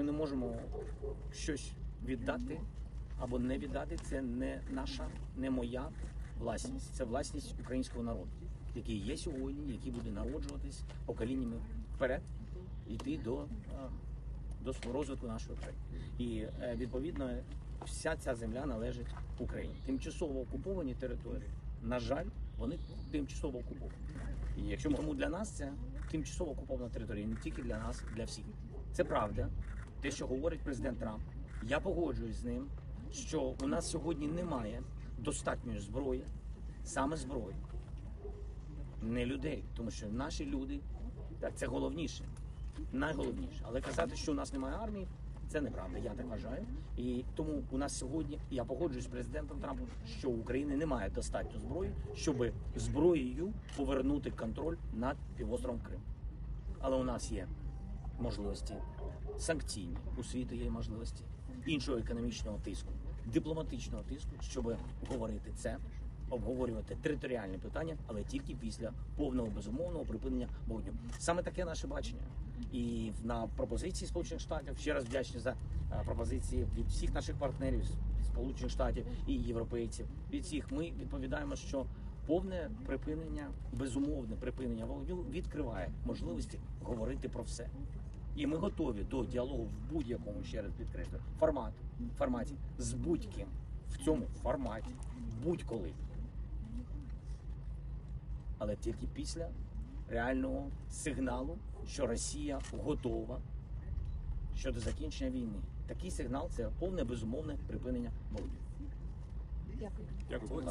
Ми не можемо щось віддати або не віддати. Це не наша, не моя власність. Це власність українського народу, який є сьогодні, який буде народжуватись поколіннями вперед, йти до, до розвитку нашої країни. І е, відповідно вся ця земля належить Україні. Тимчасово окуповані території, на жаль, вони тимчасово окуповані. І якщо тому для нас це тимчасово окупована територія, не тільки для нас, для всіх. Це правда. Те, що говорить президент Трамп, я погоджуюсь з ним, що у нас сьогодні немає достатньої зброї, саме зброї, не людей, тому що наші люди так це головніше, найголовніше. Але казати, що у нас немає армії, це неправда. Я так вважаю. І тому у нас сьогодні я погоджуюсь з президентом Трампом, що у України немає достатньо зброї, щоб зброєю повернути контроль над півостровом Крим. Але у нас є можливості санкційні, у світу є можливості іншого економічного тиску, дипломатичного тиску, щоб говорити це, обговорювати територіальні питання, але тільки після повного безумовного припинення вогню. Саме таке наше бачення. І на пропозиції Сполучених Штатів ще раз вдячні за е, пропозиції від всіх наших партнерів Сполучених Штатів і європейців. Від всіх ми відповідаємо, що повне припинення, безумовне припинення вогню відкриває можливості говорити про все. І ми готові до діалогу в будь-якому ще раз підкреслюю формат, форматі з будь-ким в цьому форматі, будь-коли. Але тільки після реального сигналу, що Росія готова щодо закінчення війни. Такий сигнал це повне безумовне припинення. Дякую. Дякую.